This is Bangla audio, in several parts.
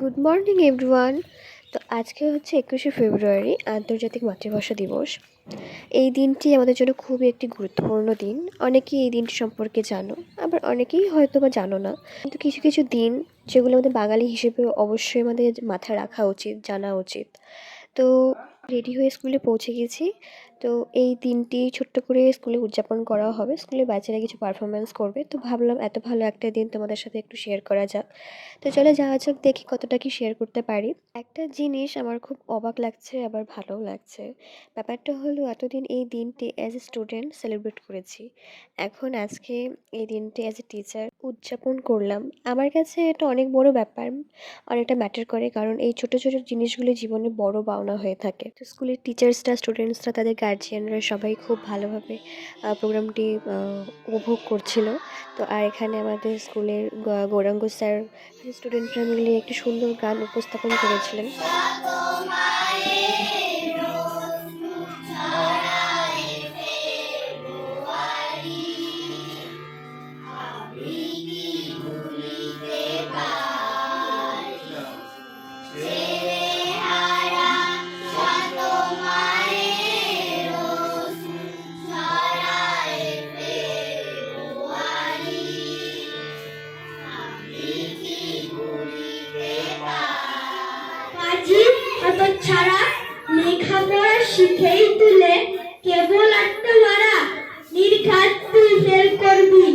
গুড মর্নিং এভরিওয়ান তো আজকে হচ্ছে একুশে ফেব্রুয়ারি, আন্তর্জাতিক মাতৃভাষা দিবস। এই দিনটি আমাদের জন্য খুবই একটি গুরুত্বপূর্ণ দিন। অনেকেই এই দিনটি সম্পর্কে জানো, আবার অনেকেই হয়তো বা জানো না। কিন্তু কিছু কিছু দিন যেগুলো আমাদের বাঙালি হিসেবে অবশ্যই আমাদের মাথায় রাখা উচিত, জানা উচিত। তো রেডি হয়ে স্কুলে পৌঁছে গেছি। তো এই দিনটি ছোট্ট করে স্কুলে উদযাপন করা হবে। স্কুলে বাচ্চারা কিছু পারফরমেন্স করবে। তো ভাবলাম এত ভালো একটা দিন তোমাদের সাথে একটু শেয়ার করা যাক। তো চলে যাওয়া যাক, দেখি কতটা কি শেয়ার করতে পারি। একটা জিনিস আমার খুব অবাক লাগছে, আবার ভালোও লাগছে। ব্যাপারটা হলো এতদিন এই দিনটি অ্যাজ এ স্টুডেন্ট সেলিব্রেট করেছি। এখন আজকে এই দিনটি অ্যাজ এ টিচার উদযাপন করলাম। আমার কাছে এটা অনেক বড় ব্যাপার, অনেকটা ম্যাটার করে, কারণ এই ছোট ছোট জিনিসগুলো জীবনে বড় পাওনা হয়ে থাকে। তো স্কুলের টিচার্সরা স্টুডেন্টসরা তাদের গার্জিয়ানরা সবাই খুব ভালোভাবে প্রোগ্রামটি উপভোগ করছিল। তো আর এখানে আমাদের স্কুলের গৌরাঙ্গ স্যার স্টুডেন্টরা মিলে একটি সুন্দর গান উপস্থাপন করেছিলেন। কাজী অত ছাড়া লেখাপড়া শিখেই তুলে কেবল একটা মারা নির্ঘাত তুই ফেল করবি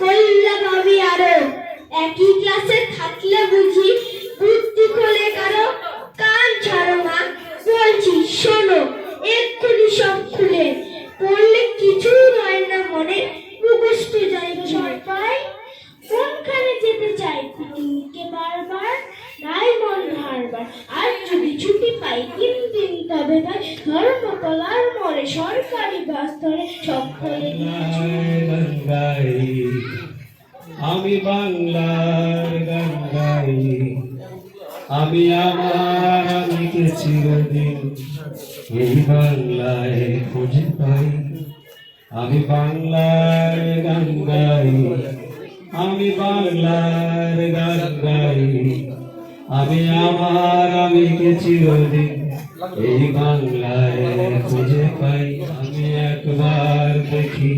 কইলা ভাবি আরও একই ক্লাসে থাকলে বুঝি বুদ্ধি খোলে কারও কান ছাড়ো না বলছি, শোনো, এক্ষুনি সব খুলে। পড়লে কিছুই রয় না মনে, মুখস্থ যাই পাই কোনখানে যেতে চাই পিকনিকে বারবার, নাই মন হারবার। তিন দিন তবে ভাই ধর্মতলার মরে সরকারি বাস ধরে সকলে আমি বাংলার গান গাই আমি আমার আমিকে চিরদিন এই বাংলায় খুঁজে পাই। আমি বাংলার গান গাই আমি বাংলার গান গাই আমি আমার আমিকে চিরদিন এই বাংলায় খুঁজে পাই আমি একবার দেখি,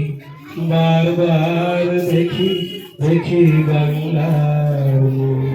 বারবার দেখি দেখি বাংলার।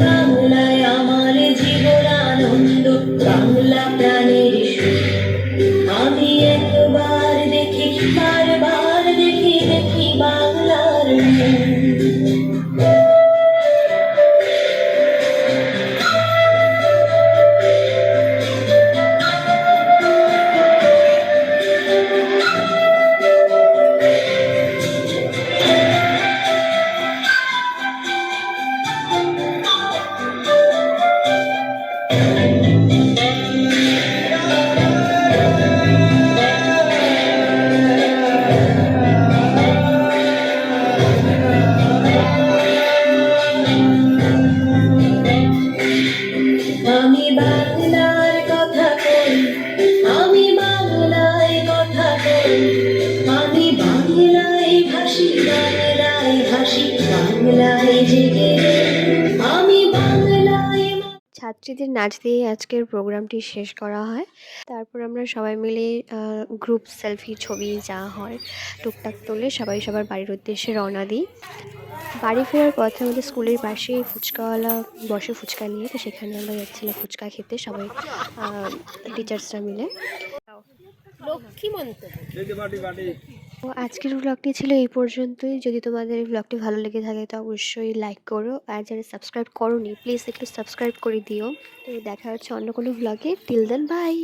বাংলায় আমার জীবন আনন্দ বাংলা প্রাণের আমি একবার দেখি বারবার দেখি দেখি বাংলার ছাত্রীদের নাচ দিয়ে আজকের প্রোগ্রামটি শেষ করা হয়। তারপর আমরা সবাই মিলে গ্রুপ সেলফি ছবি যা হয় টুকটাক তুলে সবাই সবার বাড়ির উদ্দেশ্যে রওনা দিই। বাড়ি ফেরার পথে আমাদের স্কুলের পাশে ফুচকাওয়ালা বসে ফুচকা নিয়ে তো সেখানে আমরা যাচ্ছিলাম ফুচকা খেতে সবাই টিচার্সরা মিলে। লক্ষ্মী মন্ত্র। তো আজকের ব্লগটি ছিল এই পর্যন্তই। যদি তোমাদের এই ব্লগটি ভালো লেগে থাকে, তো অবশ্যই লাইক করো। আর যারা সাবস্ক্রাইব করোনি প্লিজ একটু সাবস্ক্রাইব করে দিও। তো দেখা হচ্ছে অন্য কোনো ব্লগে টিল দেন বাই